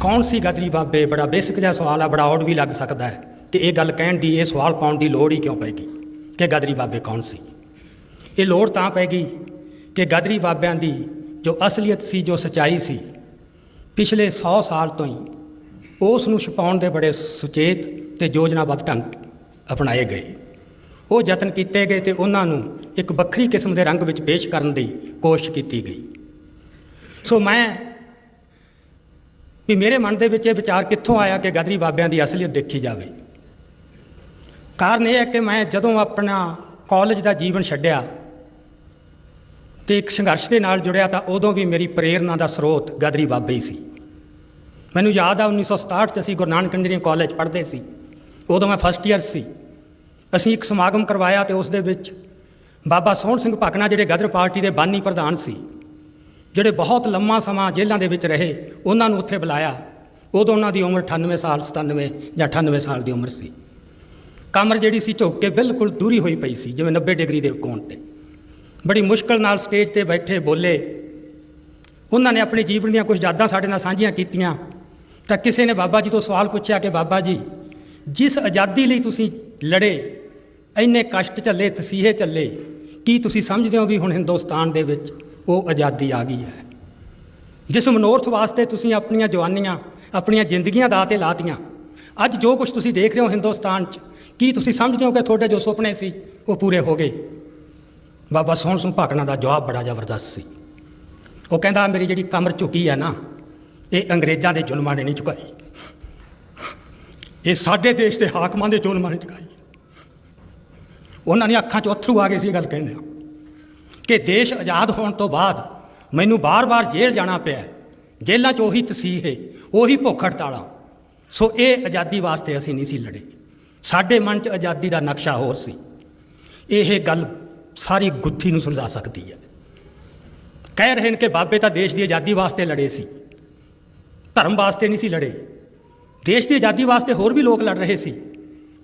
ਕੌਣ ਸੀ ਗਦਰੀ ਬਾਬੇ? ਬੜਾ ਬੇਸਿਕ ਜਿਹਾ ਸਵਾਲ ਆ, ਬੜਾ ਔਡ ਵੀ ਲੱਗ ਸਕਦਾ ਹੈ ਕਿ ਇਹ ਗੱਲ ਕਹਿਣ ਦੀ, ਇਹ ਸਵਾਲ ਪਾਉਣ ਦੀ ਲੋੜ ਹੀ ਕਿਉਂ ਪੈ ਗਈ ਕਿ ਗਦਰੀ ਬਾਬੇ ਕੌਣ ਸੀ? ਇਹ ਲੋੜ ਤਾਂ ਪੈ ਗਈ ਕਿ ਗਦਰੀ ਬਾਬਿਆਂ ਦੀ ਜੋ ਅਸਲੀਅਤ ਸੀ, ਜੋ ਸਚਾਈ ਸੀ, ਪਿਛਲੇ 100 ਸਾਲ ਤੋਂ ਹੀ ਉਸ ਨੂੰ ਛੁਪਾਉਣ ਦੇ ਬੜੇ ਸੁਚੇਤ ਤੇ ਯੋਜਨਾਬੱਧ ਢੰਗ ਅਪਣਾਏ ਗਏ। ਉਹ ਯਤਨ ਕੀਤੇ ਗਏ ਤੇ ਉਹਨਾਂ ਨੂੰ ਇੱਕ ਵੱਖਰੀ ਕਿਸਮ ਦੇ ਰੰਗ ਵਿੱਚ ਪੇਸ਼ ਕਰਨ ਦੀ ਕੋਸ਼ਿਸ਼ ਕੀਤੀ ਗਈ। ਸੋ ਮੈਂ ਵੀ ਮੇਰੇ ਮਨ ਦੇ ਵਿੱਚ ਇਹ ਵਿਚਾਰ ਕਿੱਥੋਂ ਆਇਆ ਕਿ ਗਦਰੀ ਬਾਬਿਆਂ ਦੀ ਅਸਲੀਅਤ ਦੇਖੀ ਜਾਵੇ? ਕਾਰਨ ਇਹ ਹੈ ਕਿ ਮੈਂ ਜਦੋਂ ਆਪਣਾ ਕਾਲਜ ਦਾ ਜੀਵਨ ਛੱਡਿਆ ਤੇ ਇੱਕ ਸੰਘਰਸ਼ ਦੇ ਨਾਲ ਜੁੜਿਆ ਤਾਂ ਉਦੋਂ ਵੀ ਮੇਰੀ ਪ੍ਰੇਰਨਾ ਦਾ ਸਰੋਤ ਗਦਰੀ ਬਾਬੇ ਹੀ ਸੀ। ਮੈਨੂੰ ਯਾਦ ਆ 1967 ਚ ਅਸੀਂ ਗੁਰੂ ਨਾਨਕ ਇੰਜੀਨੀਅਰਿੰਗ ਕਾਲਜ ਪੜ੍ਹਦੇ ਸੀ। ਉਦੋਂ ਮੈਂ ਫਸਟ ਈਅਰ ਸੀ। ਅਸੀਂ ਇੱਕ ਸਮਾਗਮ ਕਰਵਾਇਆ ਤੇ ਉਸ ਦੇ ਵਿੱਚ ਬਾਬਾ ਸੋਹਣ ਸਿੰਘ ਭਕਨਾ, ਜਿਹੜੇ ਗਦਰ ਪਾਰਟੀ ਦੇ ਬਾਨੀ ਪ੍ਰਧਾਨ ਸੀ ਜਿਹੜੇ ਬਹੁਤ ਲੰਮਾ ਸਮਾਂ ਜੇਲ੍ਹਾਂ ਦੇ ਵਿੱਚ ਰਹੇ, ਉਹਨਾਂ ਨੂੰ ਉੱਥੇ ਬੁਲਾਇਆ। ਉਦੋਂ ਉਹਨਾਂ ਦੀ ਉਮਰ 98 ਸਾਲ 97 ਜਾਂ 98 ਸਾਲ ਦੀ ਉਮਰ ਸੀ। ਕਮਰ ਜਿਹੜੀ ਸੀ ਝੁੱਕ ਕੇ ਬਿਲਕੁਲ ਦੂਰੀ ਹੋਈ ਪਈ ਸੀ, ਜਿਵੇਂ 90 ਡਿਗਰੀ ਦੇ ਕੋਣ ਤੇ। ਬੜੀ ਮੁਸ਼ਕਲ ਨਾਲ ਸਟੇਜ ਤੇ ਬੈਠੇ ਬੋਲੇ, ਉਹਨਾਂ ਨੇ ਆਪਣੇ ਜੀਵਨ ਦੀਆਂ ਕੁਝ ਯਾਦਾਂ ਸਾਡੇ ਨਾਲ ਸਾਂਝੀਆਂ ਕੀਤੀਆਂ। ਤਾਂ ਕਿਸੇ ਨੇ ਬਾਬਾ ਜੀ ਤੋਂ ਸਵਾਲ ਪੁੱਛਿਆ ਕਿ, ਬਾਬਾ ਜੀ, ਜਿਸ ਆਜ਼ਾਦੀ ਲਈ ਤੁਸੀਂ ਲੜੇ, ਇੰਨੇ ਕਸ਼ਟ ਝੱਲੇ, ਤਸੀਹੇ ਝੱਲੇ, ਕੀ ਤੁਸੀਂ ਸਮਝਦੇ ਹੋ ਵੀ ਹੁਣ ਹਿੰਦੁਸਤਾਨ ਦੇ ਵਿੱਚ ਉਹ ਆਜ਼ਾਦੀ ਆ ਗਈ ਹੈ। ਜਿਸ ਮਨੋਰਥ ਵਾਸਤੇ ਤੁਸੀਂ ਆਪਣੀਆਂ ਜਵਾਨੀਆਂ, ਆਪਣੀਆਂ ਜ਼ਿੰਦਗੀਆਂ ਦਾ ਤੇ ਲਾਤੀਆਂ, ਅੱਜ ਜੋ ਕੁਝ ਤੁਸੀਂ ਦੇਖ ਰਹੇ ਹੋ ਹਿੰਦੁਸਤਾਨ 'ਚ, ਕੀ ਤੁਸੀਂ ਸਮਝਦੇ ਹੋ ਕਿ ਤੁਹਾਡੇ ਜੋ ਸੁਪਨੇ ਸੀ, ਉਹ ਪੂਰੇ ਹੋ ਗਏ? ਬਾਬਾ ਸੋਹਣ ਸਿੰਘ ਭਾਕਣਾ ਦਾ ਜਵਾਬ ਬੜਾ ਜ਼ਬਰਦਸਤ ਸੀ। ਉਹ ਕਹਿੰਦਾ, ਮੇਰੀ ਜਿਹੜੀ ਕਮਰ ਝੁਕੀ ਹੈ ਨਾ, ਇਹ ਅੰਗਰੇਜ਼ਾਂ ਦੇ ਜ਼ੁਲਮਾਂ ਨੇ ਨਹੀਂ ਝੁਕਾਈ ਇਹ ਸਾਡੇ ਦੇਸ਼ ਦੇ ਹਾਕਮਾਂ ਦੇ ਜ਼ੁਲਮਾਂ ਨੇ ਝੁਕਾਈ ਉਹਨਾਂ ਦੀਆਂ ਅੱਖਾਂ 'ਚ ਅਥਰੂ ਆ ਗਏ ਸੀ ਗੱਲ ਕਹਿੰਦੇ ਆ ਕਿ ਦੇਸ਼ ਆਜ਼ਾਦ ਹੋਣ ਤੋਂ ਬਾਅਦ ਮੈਨੂੰ ਬਾਰ-ਬਾਰ ਜੇਲ੍ਹ ਜਾਣਾ ਪਿਆ ਜੇਲ੍ਹਾਂ 'ਚ ਉਹੀ ਤਸੀਹੇ, ਉਹੀ ਭੁੱਖ ਹੜਤਾਲਾਂ। ਸੋ ਇਹ ਆਜ਼ਾਦੀ ਵਾਸਤੇ ਅਸੀਂ ਨਹੀਂ ਸੀ ਲੜੇ। ਸਾਡੇ ਮਨ 'ਚ ਆਜ਼ਾਦੀ ਦਾ ਨਕਸ਼ਾ ਹੋਰ ਸੀ। ਇਹ ਗੱਲ ਸਾਰੀ ਗੁੱਥੀ ਨੂੰ ਸੁਲਝਾ ਸਕਦੀ ਹੈ। ਕਹਿ ਰਹੇ ਨੇ ਕਿ ਬਾਬੇ ਤਾਂ ਦੇਸ਼ ਦੀ ਆਜ਼ਾਦੀ ਵਾਸਤੇ ਲੜੇ ਸੀ। ਧਰਮ ਵਾਸਤੇ ਨਹੀਂ ਸੀ ਲੜੇ। ਦੇਸ਼ ਦੀ ਆਜ਼ਾਦੀ ਵਾਸਤੇ ਹੋਰ ਵੀ ਲੋਕ ਲੜ ਰਹੇ ਸੀ।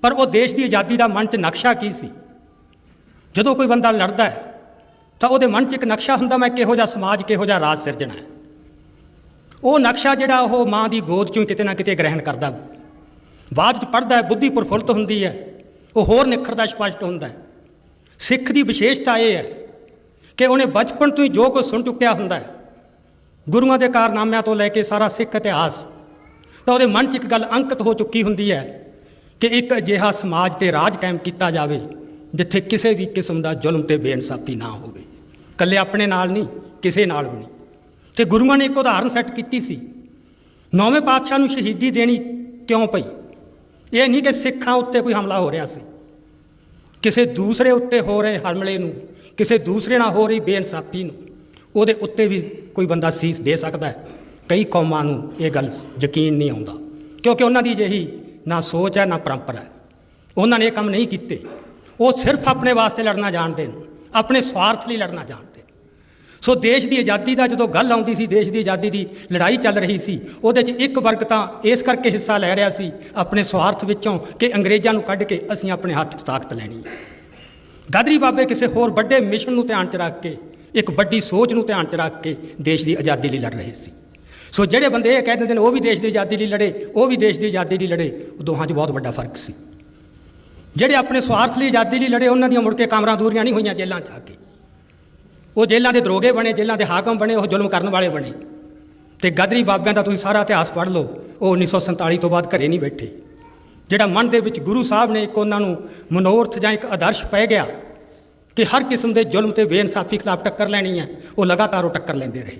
ਪਰ ਉਹ ਦੇਸ਼ ਦੀ ਆਜ਼ਾਦੀ ਦਾ ਮਨ 'ਚ ਨਕਸ਼ਾ ਕੀ ਸੀ? ਜਦੋਂ ਕੋਈ ਬੰਦਾ ਲੜਦਾ ਹੈ ਤਾਂ ਉਹਦੇ ਮਨ 'ਚ ਇੱਕ ਨਕਸ਼ਾ ਹੁੰਦਾ, ਮੈਂ ਕਿਹੋ ਜਿਹਾ ਸਮਾਜ, ਕਿਹੋ ਜਿਹਾ ਰਾਜ ਸਿਰਜਣਾ ਹੈ। ਉਹ ਨਕਸ਼ਾ ਜਿਹੜਾ ਉਹ ਮਾਂ ਦੀ ਗੋਦ 'ਚੋਂ ਕਿਤੇ ਨਾ ਕਿਤੇ ਗ੍ਰਹਿਣ ਕਰਦਾ। ਬਾਅਦ 'ਚ ਪੜਦਾ ਹੈ, ਬੁੱਧੀ ਪ੍ਰਫੁੱਲਤ ਹੁੰਦੀ ਹੈ। ਉਹ ਹੋਰ ਨਿਖਰਦਾ ਸਪਸ਼ਟ ਹੁੰਦਾ ਹੈ। ਸਿੱਖ ਦੀ ਵਿਸ਼ੇਸ਼ਤਾ ਇਹ ਹੈ ਕਿ ਉਹਨੇ ਬਚਪਨ ਤੋਂ ਹੀ ਜੋ ਕੁਝ ਸੁਣ ਚੁੱਕਿਆ ਹੁੰਦਾ ਹੈ, ਗੁਰੂਆਂ ਦੇ ਕਾਰਨਾਮਿਆਂ ਤੋਂ ਲੈ ਕੇ ਸਾਰਾ ਸਿੱਖ ਇਤਿਹਾਸ, ਤਾਂ ਉਹਦੇ ਮਨ 'ਚ ਇੱਕ ਗੱਲ ਅੰਕਿਤ ਹੋ ਚੁੱਕੀ ਹੁੰਦੀ ਹੈ ਕਿ ਇੱਕ ਅਜਿਹਾ ਸਮਾਜ ਤੇ ਰਾਜ ਕਾਇਮ ਕੀਤਾ ਜਾਵੇ, ਜਿੱਥੇ ਕਿਸੇ ਵੀ ਕਿਸਮ ਦਾ ਜ਼ੁਲਮ ਤੇ ਬੇਇਨਸਾਫੀ ਨਾ ਹੋਵੇ। ਇਕੱਲੇ ਆਪਣੇ ਨਾਲ ਨਹੀਂ, ਕਿਸੇ ਨਾਲ ਵੀ ਨਹੀਂ। ਤੇ ਗੁਰੂਆਂ ਨੇ ਇੱਕ ਉਦਾਹਰਨ ਸੈੱਟ ਕੀਤੀ ਸੀ। ਨੌਵੇਂ ਪਾਤਸ਼ਾਹ ਨੂੰ ਸ਼ਹੀਦੀ ਦੇਣੀ ਕਿਉਂ ਪਈ? ਇਹ ਨਹੀਂ ਕਿ ਸਿੱਖਾਂ ਉੱਤੇ ਕੋਈ ਹਮਲਾ ਹੋ ਰਿਹਾ ਸੀ। ਕਿਸੇ ਦੂਸਰੇ ਉੱਤੇ ਹੋ ਰਹੇ ਹਮਲੇ ਨੂੰ, ਕਿਸੇ ਦੂਸਰੇ ਨਾਲ ਹੋ ਰਹੀ ਬੇਇਨਸਾਫੀ ਨੂੰ, ਉਹਦੇ ਉੱਤੇ ਵੀ ਕੋਈ ਬੰਦਾ ਸੀਸ ਦੇ ਸਕਦਾ ਹੈ। ਕਈ ਕੌਮਾਂ ਨੂੰ ਇਹ ਗੱਲ ਯਕੀਨ ਨਹੀਂ ਆਉਂਦਾ, ਕਿਉਂਕਿ ਉਹਨਾਂ ਦੀ ਜਿਹੀ ਨਾ ਸੋਚ ਹੈ, ਨਾ ਪਰੰਪਰਾ ਹੈ। ਉਹਨਾਂ ਨੇ ਇਹ ਕੰਮ ਨਹੀਂ ਕੀਤੇ। ਉਹ ਸਿਰਫ ਆਪਣੇ ਵਾਸਤੇ ਲੜਨਾ ਜਾਣਦੇ ਨੇ। ਆਪਣੇ ਸਵਾਰਥ ਲਈ ਲੜਨਾ ਜਾਣਦੇ ਨੇ। ਸੋ ਦੇਸ਼ ਦੀ ਆਜ਼ਾਦੀ ਦਾ ਜਦੋਂ ਗੱਲ ਆਉਂਦੀ ਸੀ, ਦੇਸ਼ ਦੀ ਆਜ਼ਾਦੀ ਦੀ ਲੜਾਈ ਚੱਲ ਰਹੀ ਸੀ, ਉਹਦੇ 'ਚ ਇੱਕ ਵਰਗ ਤਾਂ ਇਸ ਕਰਕੇ ਹਿੱਸਾ ਲੈ ਰਿਹਾ ਸੀ ਆਪਣੇ ਸਵਾਰਥ ਵਿੱਚੋਂ ਕਿ ਅੰਗਰੇਜ਼ਾਂ ਨੂੰ ਕੱਢ ਕੇ ਅਸੀਂ ਆਪਣੇ ਹੱਥ 'ਚ ਤਾਕਤ ਲੈਣੀ ਹੈ। ਦਾਦਰੀ ਬਾਬੇ ਕਿਸੇ ਹੋਰ ਵੱਡੇ ਮਿਸ਼ਨ ਨੂੰ ਧਿਆਨ 'ਚ ਰੱਖ ਕੇ, ਇੱਕ ਵੱਡੀ ਸੋਚ ਨੂੰ ਧਿਆਨ 'ਚ ਰੱਖ ਕੇ ਦੇਸ਼ ਦੀ ਆਜ਼ਾਦੀ ਲਈ ਲੜ ਰਹੇ ਸੀ। ਸੋ ਜਿਹੜੇ ਬੰਦੇ ਇਹ ਕਹਿ ਦਿੰਦੇ ਨੇ, ਉਹ ਵੀ ਦੇਸ਼ ਦੀ ਆਜ਼ਾਦੀ ਲਈ ਲੜੇ, ਉਹ ਵੀ ਦੇਸ਼ ਦੀ ਆਜ਼ਾਦੀ ਲਈ ਲੜੇ ਦੋਹਾਂ 'ਚ ਬਹੁਤ ਵੱਡਾ ਫ਼ਰਕ ਸੀ। ਜਿਹੜੇ ਆਪਣੇ ਸਵਾਰਥ ਲਈ, ਆਜ਼ਾਦੀ ਲਈ ਲੜੇ, ਉਹਨਾਂ ਦੀਆਂ ਮੁੜ ਕੇ ਕਾਮਰਾਂ ਦੂਰੀਆਂ ਨਹੀਂ ਹੋਈਆਂ ਜੇਲ੍ਹਾਂ 'ਚ ਆ ਕੇ। ਉਹ ਜੇਲ੍ਹਾਂ ਦੇ ਦਰੋਗੇ ਬਣੇ, ਜੇਲ੍ਹਾਂ ਦੇ ਹਾਕਮ ਬਣੇ, ਉਹ ਜ਼ੁਲਮ ਕਰਨ ਵਾਲੇ ਬਣੇ। ਤੇ ਗਦਰੀ ਬਾਬਿਆਂ ਦਾ ਤੁਸੀਂ ਸਾਰਾ ਇਤਿਹਾਸ ਪੜ੍ਹ ਲਓ, ਉਹ 1947 ਤੋਂ ਬਾਅਦ ਘਰੇ ਨਹੀਂ ਬੈਠੇ। ਜਿਹੜਾ ਮਨ ਦੇ ਵਿੱਚ ਗੁਰੂ ਸਾਹਿਬ ਨੇ ਇੱਕ ਉਹਨਾਂ ਨੂੰ ਮਨੋਰਥ ਜਾਂ ਇੱਕ ਆਦਰਸ਼ ਪੈ ਗਿਆ ਕਿ ਹਰ ਕਿਸਮ ਦੇ ਜ਼ੁਲਮ ਤੇ ਬੇਇਨਸਾਫੀ ਖਿਲਾਫ ਟੱਕਰ ਲੈਣੀ ਹੈ, ਉਹ ਲਗਾਤਾਰ ਉਹ ਟੱਕਰ ਲੈਂਦੇ ਰਹੇ।